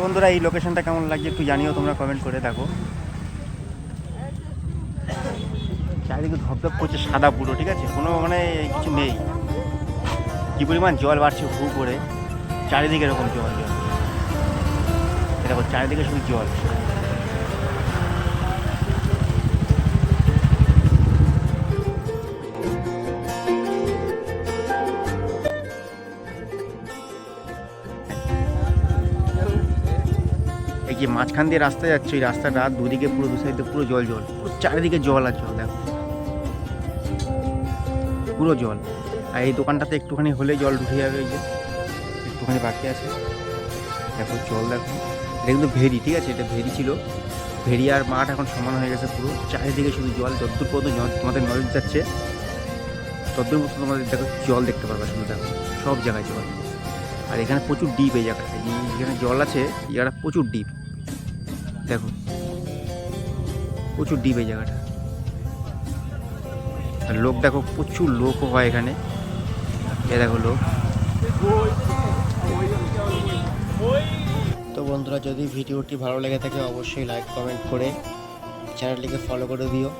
বন্ধুরা, এই লোকেশনটা কেমন লাগছে একটু জানিও, তোমরা কমেন্ট করে দেখো। চারিদিকে ধপধপ করছে সাদা পুরো, ঠিক আছে? কোনো মানে কিছু নেই। কি পরিমাণ জল বাড়ছে হু করে। চারিদিকে এরকম জল জল। দেখো, চারিদিকে শুধু জল। এই যে মাঝখান দিয়ে রাস্তা যাচ্ছে, ওই রাস্তাটা দুদিকে পুরো দু সাইডে পুরো জল জল। পুরো চারিদিকে জল আর জল দেখো। পুরো জল। আর এই দোকানটাতে একটুখানি হলে জল ঢুকে যাবে এই যে। একটুখানি বাকি আছে। দেখো জল, দেখো। এটা কিন্তু ভেরি, ঠিক আছে? এটা ভেরি ছিল। ভেরি আর মাঠ এখন সমান হয়ে গেছে পুরো। চারিদিকে শুধু জল, যদ্দূর পর্যন্ত তোমাদের নজর যাচ্ছে। তদ্দূর মতো তোমাদের দেখো জল দেখতে পারবে শুধু, দেখো। সব জায়গায় জল। আর এখানে প্রচুর ডিপ এই জায়গাটা এই যেখানে জল আছে, এই জায়গাটা প্রচুর ডিপ দেখো। প্রচুর ডিপ এই জায়গাটা। আর লোক দেখো, প্রচুর লোকও হয় এখানে। এ দেখো লোক। তো বন্ধুরা, যদি ভিডিওটি ভালো লেগে থাকে, অবশ্যই লাইক কমেন্ট করে চ্যানেলটিকে ফলো করে দিও।